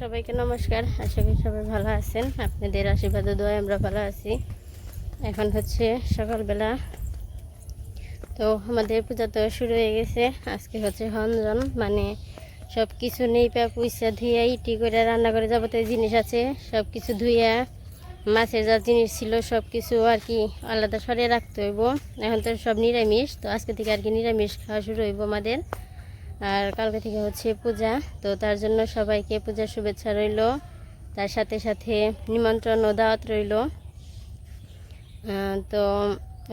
সবাইকে নমস্কার। আশা করি সবাই ভালো আছেন। আপনাদের আশীর্বাদ দোয়া আমরা ভালো আছি। এখন হচ্ছে সকালবেলা। তো আমাদের পূজা তো শুরু হয়ে গেছে। আজকে হচ্ছে হনজন। মানে সব কিছু নেই পা পয়সা ধুইয়া ইটি করে রান্না করে যাবতীয় জিনিস আছে সব কিছু ধুইয়া মাছের যা জিনিস ছিল সব কিছু আর কি আলাদা সরিয়ে রাখতে হইব। এখন তো সব নিরামিষ। তো আজকে থেকে আর কি নিরামিষ খাওয়া শুরু হইব আমাদের। আর কালকে থেকে হচ্ছে পূজা। তো তার জন্য সবাইকে পূজার শুভেচ্ছা রইল। তার সাথে সাথে নিমন্ত্রণ ও দাওয়াত রইল। তো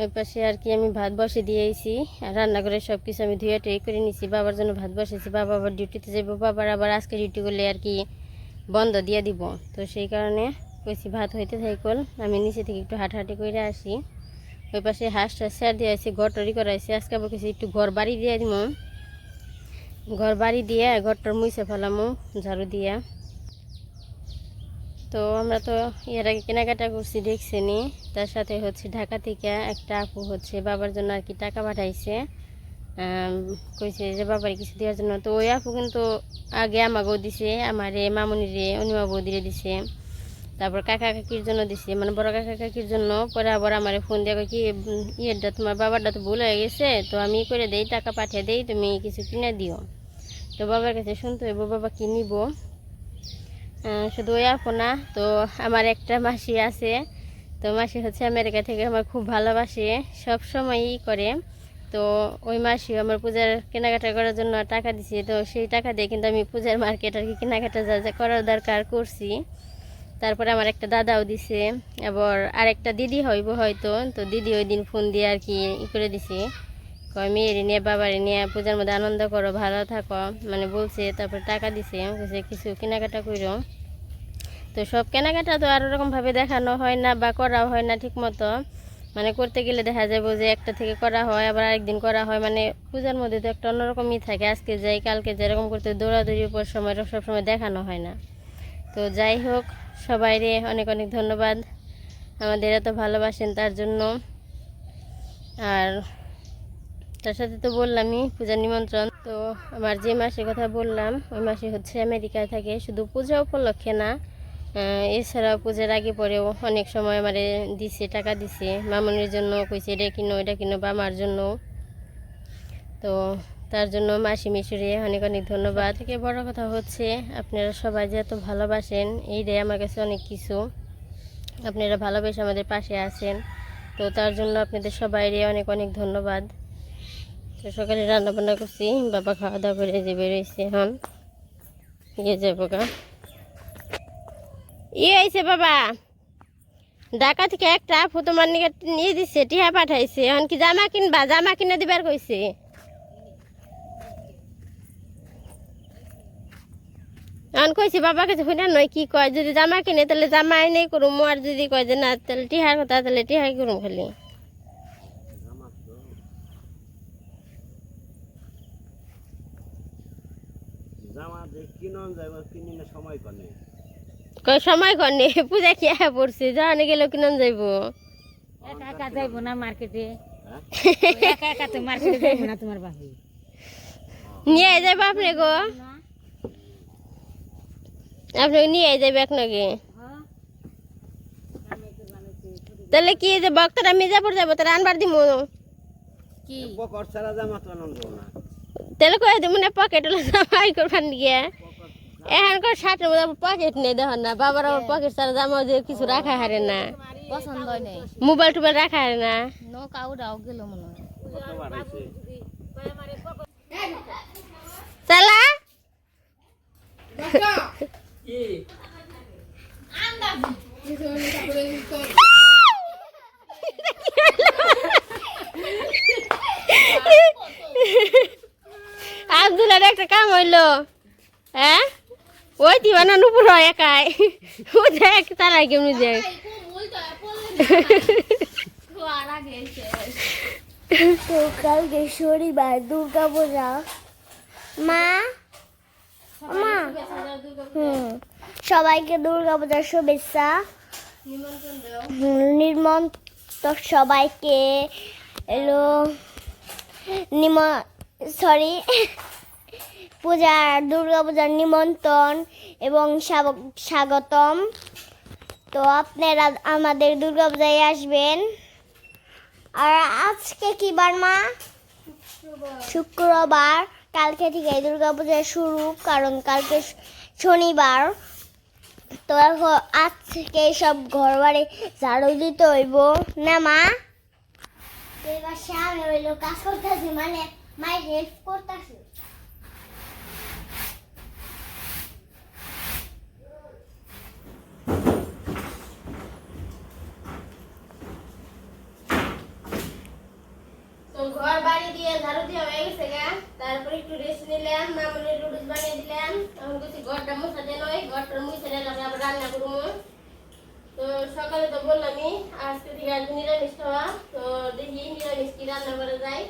ওই পাশে আর কি আমি ভাত বসে দিয়েছি। আর রান্না করে সব কিছু আমি ধুয়ে টুয়ে করে নিছি। বাবার জন্য ভাত বসেছি। বাবা আবার ডিউটিতে যাব বাবার আবার আজকে ডিউটি করলে আর কি বন্ধ দিয়ে দিব। তো সেই কারণে কইছি, ভাত হইতে থাকল আমি নিচে থেকে একটু হাঁটাহাঁটি করে আসি। ওই পাশে হাঁসটা স্যার দিয়ে আসি ঘর টরি করাইছি। আজকে আবার কিছু একটু ঘর বাড়ি দিয়ে দিব ঘর বাড়ি দিয়ে, ঘরটার মুছে ফেলামো, ঝাড়ু দিয়া। তো আমরা তো এর আগে কেনাকাটা করছি দেখছি নি তার সাথে হচ্ছে ঢাকা থেকে একটা আপু হচ্ছে বাবার জন্য আর কি টাকা পাঠাইছে। কইছে যে, বাবার, কিছু দেওয়ার জন্য। তো ওই আপু কিন্তু আগে আমাকেও দিছে, আমারে, মামুনিরে অনিমা বৌদিরে দিছে। তারপর কাকা কাকির জন্য দিছে। মানে বড় কাকা কাকির জন্য পরে আবার আমার ফোন দিয়ে কি ইয়েরটা তোমার বাবারটা তো ভুল হয়ে গেছে, তো আমি করে দেই, টাকা পাঠিয়ে দেই, তুমি কিছু কিনে দিও। তো বাবার কাছে শুনতে হইব, বাবা কি নিব? শুধু ওই আপু না, তো আমার একটা মাসি আছে, তো মাসি হচ্ছে আমেরিকা থেকে আমার খুব ভালোবাসে, সব সময়ই করে। তো ওই মাসি আমার পূজার কেনাকাটা করার জন্য টাকা দিছে, তো সেই টাকা দিয়ে কিন্তু আমি পূজার মার্কেট আর কি কেনাকাটা যা যা করার দরকার করছি। তারপরে আমার একটা দাদাও দিছে, আবার আরেকটা দিদি হইব হয়তো, তো দিদি ওই দিন ফোন দিয়ে আর কি ই করে দিছে। কয়, মেয়ের নিয়ে, বাবারে নিয়ে পূজার মধ্যে আনন্দ করো, ভালো থাকো। মানে বলছে, তারপর টাকা দিছে, বলছে, কিছু কেনাকাটা করো তো সব কেনাকাটা তো আর ওরকমভাবে দেখানো হয় না বা করাও হয় না ঠিক মতো মানে করতে গেলে দেখা যাবে যে একটা থেকে করা হয়, আবার আরেকদিন করা হয়। মানে পূজার মধ্যে তো একটা অন্যরকমই থাকে, আজকে যাই, কালকে যেরকম করতে দৌড়াদৌড়ির উপর সময় সবসময় দেখানো হয় না। তো যাই হোক সবাইরে অনেক অনেক ধন্যবাদ। আমাদের এত ভালোবাসেন তার জন্য। আর তার সাথে তো বললামই, পূজার নিমন্ত্রণ। তো আমার যে মাসের কথা বললাম, ওই মাসে হচ্ছে আমেরিকায় থাকে, শুধু পূজা উপলক্ষে না এছাড়াও পূজার আগে পরেও অনেক সময় আমারে দিছে, টাকা দিছে। মামনির জন্য কইছে, এটা কিনো এটা কিনো, বা আমার জন্য। তো তার জন্য মাসি মিশুরে অনেক অনেক ধন্যবাদ। থেকে বড় কথা হচ্ছে, আপনারা সবাই যে এত ভালোবাসেন, এই এইটাই আমার কাছে অনেক কিছু। আপনারা ভালোবেসে আমাদের পাশে আছেন। তো তার জন্য আপনাদের সবাইরে অনেক অনেক ধন্যবাদ। তো সকালে রান্না বান্না করছি, বাবা খাওয়া দাওয়া করে যে বেরোইছে এখন। ইয়ে যাব গা। ইয়ে আইছে বাবা। ঢাকা থেকে একটা আপু তোমার নিয়ে দিছে, টিহা পাঠাইছে। এখন কি জামা কিনবা? জামা কিনে দিবার কইছে। এখন কইছি বাবা কাছে শুনে নয় কি কয়? যদি জামা কিনে তাহলে জামা এনেই করুম। আর যদি কয় যে না তাহলে টিহার কথা তাহলে টিহাই করুম খালি। জামা যে কিনন যাইব কিনিনে সময় কনে কয় সময় কনে পূজা কি পড়ছে? যাওয়ানে গেলেও কিনন যাইব? একা একা যাইবো না মার্কেটে? হ্যাঁ? একা একা তো মার্কেটে যাইবো না তোমার বাপি। নিয়ে যাইব আপনি গো। আপনি নিয়ে যাইব এক নাকি তাহলে কি যে বক্তারা মির্জাপুর যাব তারা আনবার দিমু? কি? তাহলে কয়ে দিব না পকেট জামাই করবার গিয়ে এখন কর শার্টের মধ্যে পকেট নেই দেখুন না বাবার আবার পকেট ছাড়া জামা যে কিছু রাখা হারে না। পছন্দ হয় মোবাইল টোবাইল রাখা হারে না। গেল মনে হয়। চালা? আব্দুলের একটা কাম হইল হ্যাঁ? ওই দিবানা নুপুর হয় একাই। ও দেখ তারা কেমনি দেখ। তো কালকে শনিবার দুর্গা পূজা মা মা? হুম। সবাইকে দুর্গা পূজার শুভেচ্ছা। হুম, নিমন্ত্রণ সবাইকে। এলো নিম সরি পূজার দুর্গা পূজার নিমন্ত্রণ এবং স্বাগতম। তো আপনারা আমাদের দুর্গা পূজায় আসবেন। আর আজকে কি বার মা? শুক্রবার। কালকে থেকে দুর্গা পূজা শুরু, কারণ কালকে শনিবার। তো এখন আজ থেকে সব ঘর বাড়ি ঝাড়ু দিতে হইব। না, মা? এবার কাজ করতেছি মানে মায়ের হেল্প করতেছি। ঘর বাড়ি দিয়ে ঝাড়ু দিয়ে হয়ে গেছে গা। তারপরে একটু রেস্ট নিলাম মামুনি নুডলস বানিয়ে দিলাম। তখন কিছু ঘরটা মুছা দেন ওই ঘরটা মুছে দিলাম আবার রান্না করব। তো সকালে তো বললামই আজকে থেকে আজকে নিরামিষ খাওয়া। তো দেখি নিরামিষ কি রান্না করা যায়।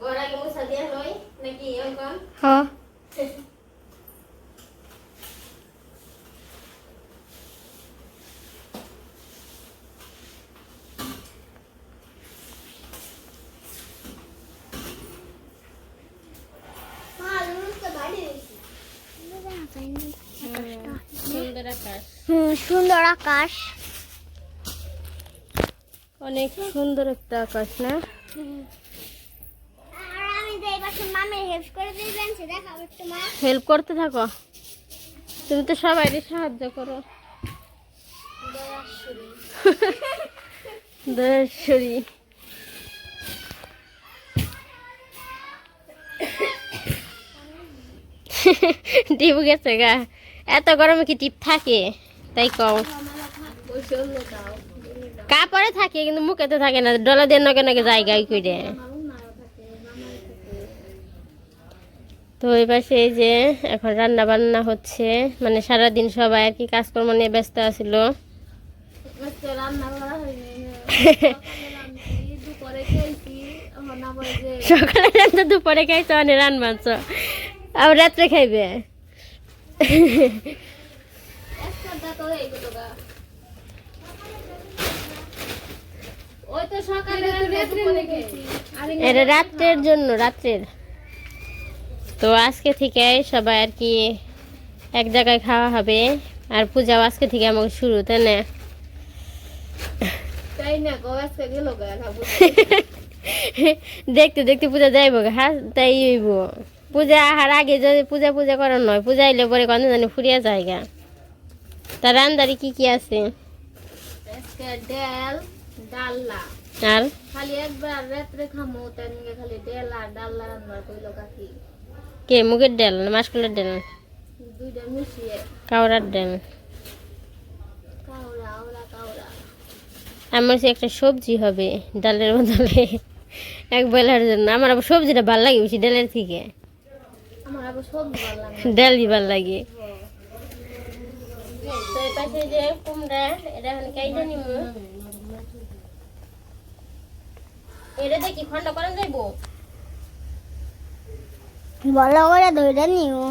ঘর আগে মুছা দেওয়া হয় নাকি এরকম হ্যাঁ সুন্দর আকাশ হুম সুন্দর আকাশ। অনেক সুন্দর একটা আকাশ না? হেল্প করতে থাকো। তুমি তো সবাইকে সাহায্য করো। দশরী টিপ গেছে গা। এত গরমে কি টিপ থাকে? তাই কও। কাপড়ে থাকে, কিন্তু মুখে তো থাকে না। ডলা দিয়ে নগে নগে জায়গায় কইরে। তো এই পাশে এই যে এখন রান্না বান্না হচ্ছে মানে সারাদিন সবাই আর কি কাজকর্ম নিয়ে ব্যস্ত আছিল। সকালে রান্না দুপুরে খাইছো অনেক রান মাছ আবার রাত্রে খাইবে। ওই তো সকালে এটা রাত্রের জন্য রাত্রের। তো আজকে থেকে সবাই আর কি এক জায়গায় খাওয়া হবে। আর পূজাও আজকে থেকে আমাকে শুরু তাই না? দেখতে দেখতে পূজা যাইব হ্যাঁ? তাই হইব। পূজা আহার আগে যদি পূজা পূজা করার নয় পূজা এলে পরে কত জানি ফুরিয়া জায়গা তার রান্দারি কি কি আছে? ডাল ডাল্লা। আর? খালি একবার রাত্রে খামো তার নিয়ে খালি ডাল আর ডাল্লা রান্না কইলো কাকি। কে মুগের ডাল না মাসকলের ডাল? দুইটা মিশিয়ে। কাউরার ডাল। কাউরা ওরা কাউরা আমার সে একটা সবজি হবে ডালের বদলে। এক বেলার জন্য। আমার আবার সবজিটা ভালো লাগে বেশি ডালের থেকে। আমার আবার সবজি ভালো লাগে ডালই ভালো লাগে। পাশে যে কুমড়া এটা এখন কাইটা নিমু এটা দেখি খন্ড করেন যাইবো? ভালো করে ধরে নিও।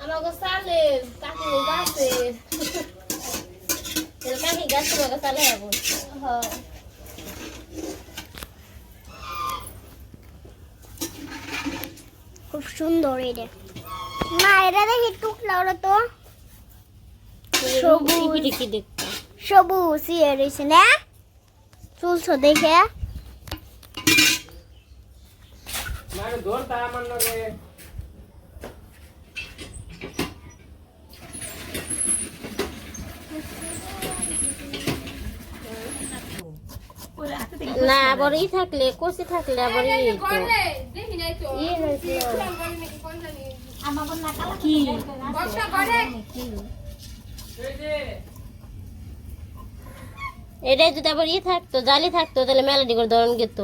আমাকে সালে কাকি গাছে খুব সুন্দর এটা না এটা দেখি টুকলা ওরা তো। সবুজ। সবুজ। ইয়ে রয়েছে না? চুলছো দেখে। আমার না আবার ই থাকলে কষি থাকলে আবার ই ইয়ে এটাই যদি আবার ই থাকতো জালি থাকতো তাহলে মেলাডি করে ধরন গেত।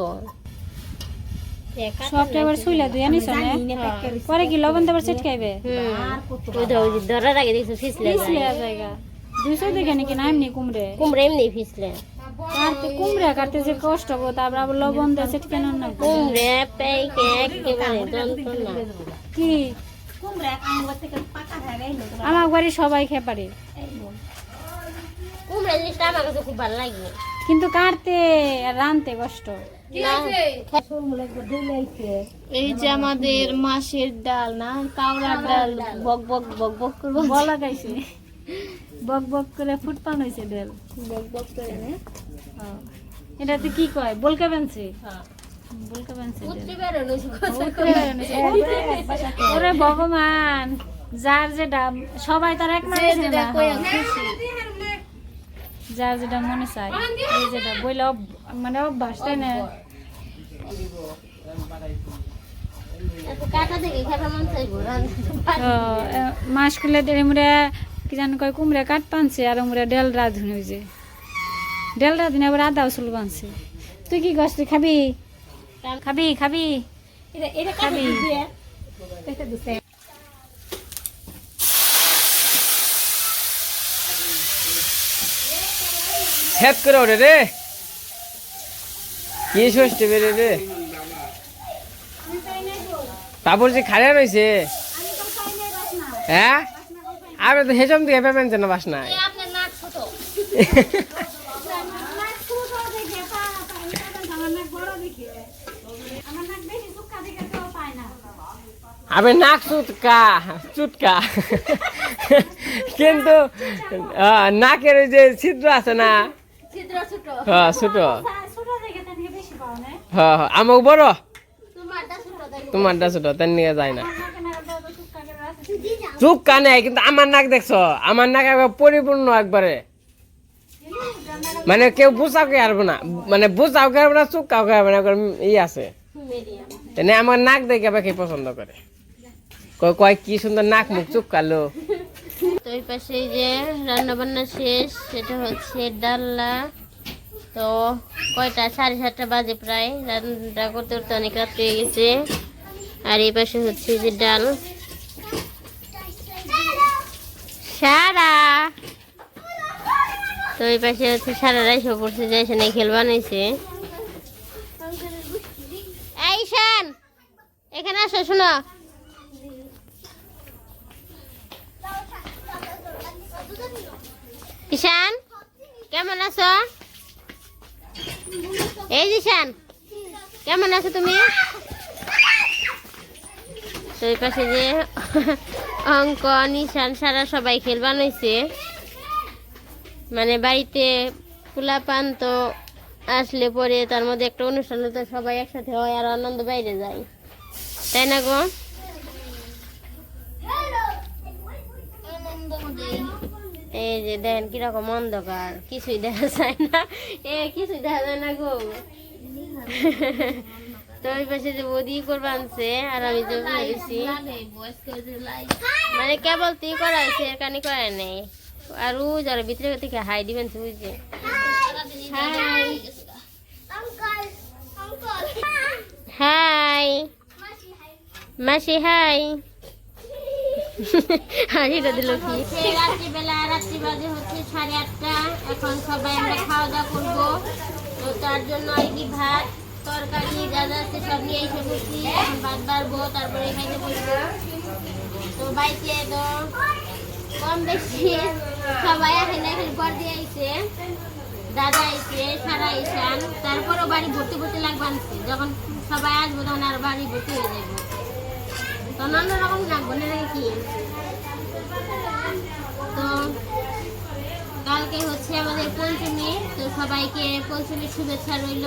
সবটা এবার শুইলা দুই আনিস পরে কি লবণ দেবার ছিটকাইবে? ধরার আগে দেখছ ফিসলে। পিছলে জায়গা। দুইশো দেখে নাকি না এমনি কুমড়ে? কুমড়া এমনি ফিসলে। কাটতে কুমড়ে কাটতে যে কষ্ট গো তারপর আবার লবণ দিয়ে না কুমড়া পেকে একেবারে যন্ত্রণা। কি? আমার বাড়ি সবাই খেয়ে পারে কুমড়া জিনিসটা আমার কাছে খুব ভালো লাগে। কিন্তু কাটতে আর রানতে কষ্ট। এই যে আমাদের মাছের ডাল না কাউরার ডাল বক বক বক বক করব। বলা গাইছে বক বক করে ফুটপান হয়েছে ডেল বক বক করে নে? হ্যাঁ। এটাতে কি কয়? বলকা বেনছে? বলকা বেনছে ওরে ভগবান যার যেটা সবাই তার এক না। হ্যাঁ। যার যেটা মনে চায় এই যেটা বইলে মানে অভ্যাস তাই না? মাস খুলে দেড়ে মুড়ে কি জানি কয় কুমড়ে কাট পানছে আর মুড়ে ডেল রাধুন হয়েছে ডেল রাধুন আবার আদা উসুল বানছে তুই কি তুই খাবি? খাবি খাবি? খাবি। হেপ করে ওরে রে। কি ষষ্ঠী বেরে রে। তারপর যে খাড়া রয়েছে। হ্যাঁ? আমি তো হেসম দিয়ে পেমেন্ট না বাসনায় আমি নাক চুটকা চুটকা কিন্তু আহ, নাকের ওই যে ছিদ্র আছে না? হ্যাঁ ছোট। হ্যাঁ হ্যাঁ। আমাকে বড়? তোমারটা ছোট তার নিয়ে যায় না। চুপকা নেই কিন্তু আমার নাক দেখছ? আমার নাক একবার পরিপূর্ণ একবারে। মানে কেউ বুঝাও কে না। মানে বুঝাও কে না চুপকাও কে পারব না ই আছে। তেনে আমার নাক দেখে আবার কে পছন্দ করে? কয় কি সুন্দর নাক মুখ, চুপকালো। তো এই পাশে যে রান্না বান্না শেষ, সেটা হচ্ছে ডাল্লা তো কয়টা? সাড়ে সাতটা বাজে প্রায়। রান্না করতে করতে অনেক রাত হয়ে গেছে। আর এই পাশে হচ্ছে যে ডাল। সারা। তো এই পাশে হচ্ছে সারা রাইসও পড়ছে, যে এখানে খেল বানাইছে। এই ঈশান এখানে আসো, শোনো। ঈশান, কেমন আছো? এই ঈশান, কেমন আছো তুমি? তো এই পাশে যে অঙ্ক, নিশান সারা সবাই খেল বানাইছে। মানে বাড়িতে পোলা পান তো আসলে পরে তার মধ্যে একটা অনুষ্ঠান হতো সবাই একসাথে হয় আর আনন্দ বাইরে যায়। তাই না গো? এই যে দেখেন কীরকম অন্ধকার, কিছুই দেখা যায় না। এ, কিছুই দেখা যায় না গো। তো পাশে যে বদি আনছে, আর আমি মানে কেবল তুই করা হয়েছে করা নেই। আর ও যারা ভিতরে থেকে হাই দিবেন যে। হাই। মাসি, হাই। দিল রাত্রি হচ্ছে সাড়ে আটটা এখন সবাই খাওয়া দাওয়া করব। তো তার জন্য আর কি ভাত? তরকারি, যা যা আছে সব নিয়ে এসে বসি। বাড়বো, তারপরে তো বাড়িতে তো কম বেশি সবাই এখানে আইছে। দাদা আইছে, সারা আইসান তারপরও বাড়ি ভর্তি ভর্তি লাগবে আনছে। যখন সবাই আসব তখন আর বাড়ি ভর্তি হয়ে যাব তো নানা রকম লাগবে, না নাকি? তো কালকে হচ্ছে আমাদের পঞ্চমী। তো সবাইকে পঞ্চমীর শুভেচ্ছা রইল।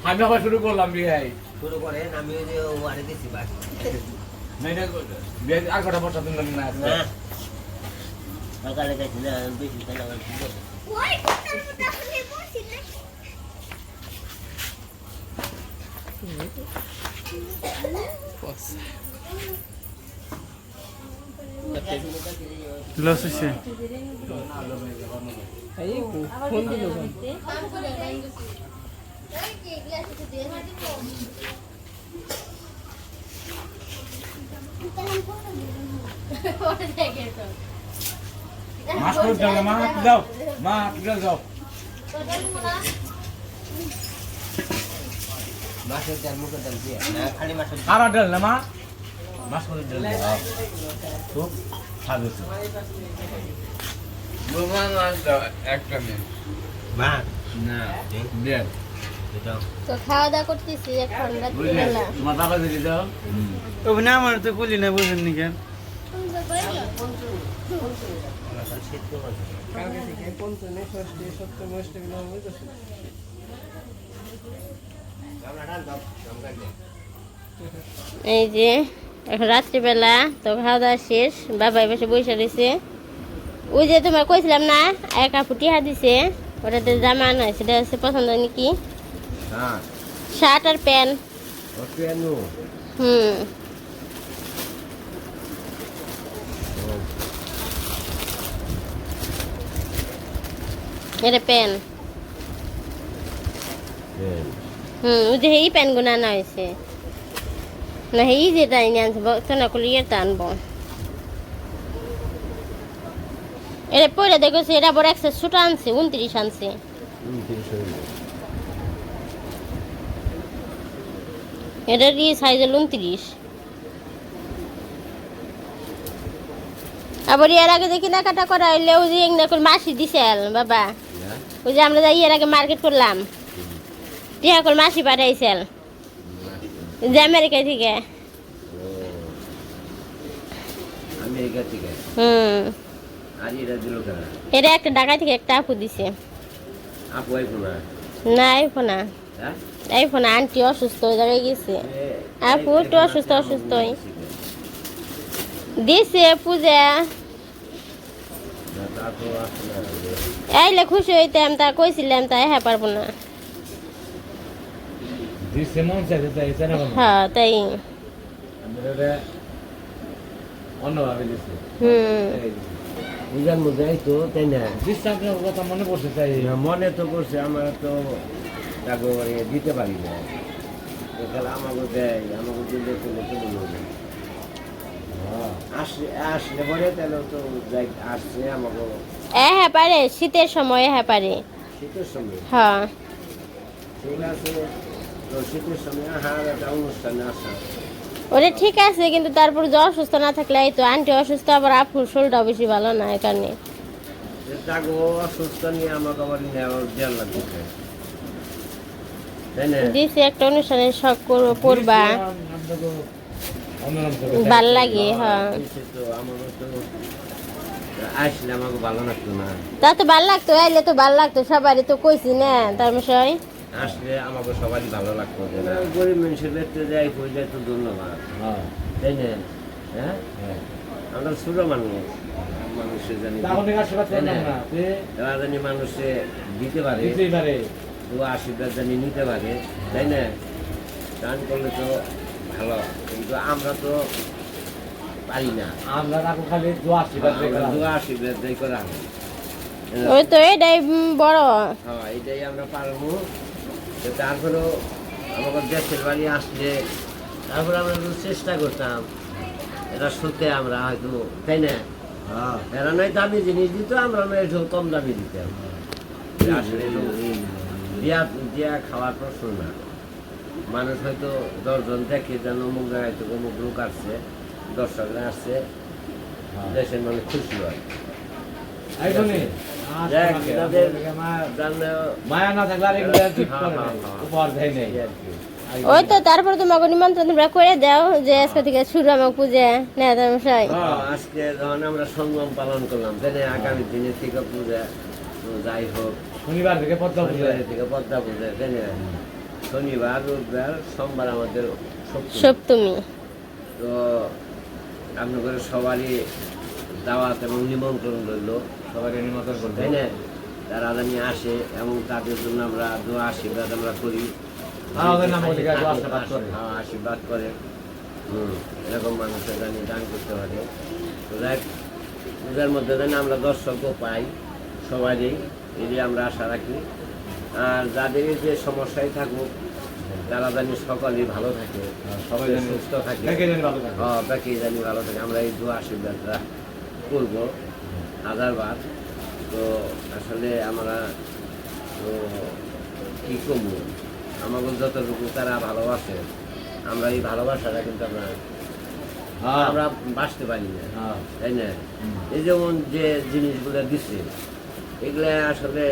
আমি আবার শুরু করলাম বিয়ে। শুরু করেন আমি ওই যে ওয়ারে দিছি বাস। আর কটা বছর দিন না না সকালে গেছি না বেশি খেলা করছি। ওই কোথাও কোথাও বসি না মাছ দাও মা দাও মা তুলে দাও মাছের ডাল মুখের ডাল দিয়ে না খালি মাছের আর ডাল না মা মাছ করে ডাল দাও খুব স্বাদ একটা তো খাওয়া দাওয়া করতেছি এখন রাত্রিবেলা। তোমার বাবা দিদি দাও। শীত করছে কালকে থেকে পঞ্চমী ষষ্ঠী সপ্তমী অষ্টমী নবমী দশমী আমরা ডাল দাও আমরা ডাল এই যে এখন রাত্রিবেলা তো খাওয়া দাওয়া শেষ বাবা বসে বসে রয়েছে ওই যে তোমার কইছিলাম না এক আপু টিহা দিছে ওটাতে জামা আনা হচ্ছে পছন্দ নাকি? শার্ট। আর প্যান্ট। পেনু হুম। এটা প্যান্ট। হুম ওই যে এই প্যান্টগুলো আনা হয়েছে। না এই যেটা নিয়ে আনছে তো না করলে ইয়েটা আনব? এটা পরে দেখেছি এটা বড় একটা ছোট আনছে উনত্রিশ আনছে। এটা দিয়ে সাইজ হলো উনত্রিশ আবার এর আগে দেখি না কাটা করা হইলে ওই যে করে মাসি দিছেল বাবা। ওই যে আমরা যাই এর আগে মার্কেট করলাম। টিয়া করে মাসি পাঠাইছেল যে আমেরিকা থেকে। হুম। এটা একটা ঢাকা থেকে একটা আপু দিছে। আপু না আইফোন হ্যাঁ আইফোন আন্টি অসুস্থ হয়ে দাঁড়িয়ে গেছে। আপু একটু অসুস্থ অসুস্থ দিছে পূজা। তা তো আইলে খুশি হইতাম তা কইছিলাম তাই হ্যাঁ পারব না। তাই হ্যাঁ তাই। হুম। পূজার মধ্যে তাই না? কথা মনে পড়ছে তাই। মনে তো করছে আমরা তো মানে দিতে পারি না। তাহলে আমাকে দেয় আমাকে দিলে তো আসলে আসলে পরে তাহলে তো আসছে আমাকে। এ হ্যাঁ পারে শীতের সময় হ্যাঁ পারে। শীতের সময়? হ্যাঁ। ঠিক আছে তো শীতের সময় হার একটা অনুষ্ঠানে আসা। ওটা ঠিক আছে কিন্তু তারপর যে অসুস্থ না থাকলে এই তো আন্টি অসুস্থ আবার আপুর শরীরটা বেশি ভালো না এই কারণে। অসুস্থ নিয়ে আমাকে আবার নেওয়া দেওয়ার দিছি একটা অনুষ্ঠানে শখ করব পড়বা। ভালো লাগে হ্যাঁ তো তো আসলে আমাকে ভালো লাগতো না। তা তো ভালো লাগতো আইলে তো ভালো লাগতো সবারই তো কইছি না তার বিষয়। আসলে আমাকে সবারই ভালো লাগতো গরিব মানুষের দেখতে যাই পয়সা তো ধন্যবাদ। তাই না? হ্যাঁ? আমরা ছোট মানুষ। মানুষের জানি মানুষে দিতে পারে। তো আশীর্বাদ জানি নিতে পারে তাই না? দান করলে তো ভালো কিন্তু আমরা তো পারি না। আমরা রাখো খালি দোয়া আশীর্বাদ দোয়া আশীর্বাদ দেয় করা হয়। ওই তো এটাই বড়। হ্যাঁ এটাই আমরা পারব। তো তারপরেও আমাদের দেশের বাড়ি আসলে তারপরে আমরা একটু চেষ্টা করতাম। এটা সত্যি আমরা হয়তো তাই না? এরা নয় দামি জিনিস দিত আমরা নয় একটু কম দামি দিতাম। আসলে একটু দিয়া দিয়া খাওয়ার প্রশ্ন না। মানুষ হয়তো দশজন দেখে যেন অমুক জায়গায় তো অমুক লোক আসছে দর্শকরা আসছে দেশের মানুষ খুশি হয়। হ্যাঁ, হ্যাঁ। হ্যাঁ। ওই তো তারপর তোমাকে নিমন্ত্রণ তোমরা করে দাও যে আজকে থেকে শুরু আমার পূজা নেতা মশাই। হ্যাঁ, আজকে যখন আমরা পালন করলাম আগামী দিনের থেকে পূজা যাই হোক। শনিবার থেকে পদ্মা পুজো। শনিবার থেকে পদ্মা পূজা শনিবার রোববার সোমবার আমাদের সপ্তমী। তো আপনাদের সবারই দাওয়াত এবং নিমন্ত্রণ রইল। সবাইকে নিমন্ত্রণ করতে তাই না? তারা জানি আসে এবং তাদের জন্য আমরা দোয়া আশীর্বাদ আমরা করি। হ্যাঁ, আশীর্বাদ করে। হ্যাঁ, হুম এরকম মানুষের জানি দান করতে পারে। তো দেখ পূজার মধ্যে জানি আমরা দর্শকও পাই সবারই। এই আমরা আশা রাখি। আর যাদের যে সমস্যায় থাকুক তারা জানি সকলেই ভালো থাকে সবাই সুস্থ থাকে। হ্যাঁ বাকি জানি ভালো থাকে। আমরা এই দু আশীর্বাদটা করব হাজারবার। তো আসলে আমরা তো কী করব? আমাদের যতটুকু তারা ভালোবাসে আমরা এই ভালোবাসাটা কিন্তু আমরা হ্যাঁ। আমরা বাঁচতে পারি না। হ্যাঁ। তাই না? এই যেমন যে জিনিসগুলো দিচ্ছে এগুলো আসলে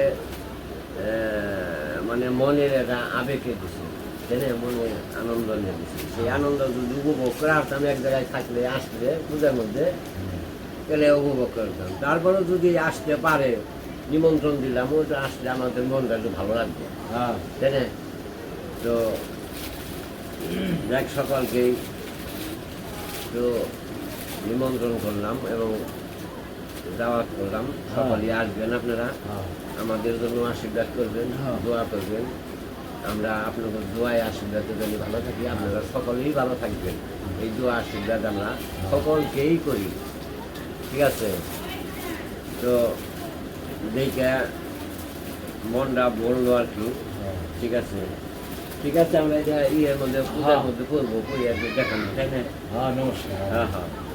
মানে মনের একটা আবেগে দিচ্ছে তাই না মনে আনন্দ নিয়ে দিচ্ছে সেই আনন্দ যদি উপভোগ করে আসতাম এক জায়গায় থাকলে আসলে পূজার মধ্যে গেলে উপভোগ করতাম তারপরেও যদি আসতে পারে নিমন্ত্রণ দিলাম ওটা আসলে আমাদের মনটা একটু ভালো লাগবে। হ্যাঁ। তো এক সকলকেই তো নিমন্ত্রণ করলাম এবং দাওয়াত করলাম সকলেই আসবেন আপনারা। হ্যাঁ। আমাদের জন্য আশীর্বাদ করবেন হ্যাঁ। দোয়া করবেন। আমরা আপনাদের দোয়ায় আশীর্বাদের জন্য ভালো থাকি। আপনারা সকলেই ভালো থাকবেন। এই দোয়া আশীর্বাদ আমরা সকলকেই করি। ঠিক আছে? তো দেখে মনটা বলল আর কি। ঠিক আছে? ঠিক আছে আমরা এটা ইয়ের মধ্যে পূজার মধ্যে করব দেখানো তাই না? হ্যাঁ নমস্কার। হ্যাঁ হ্যাঁ।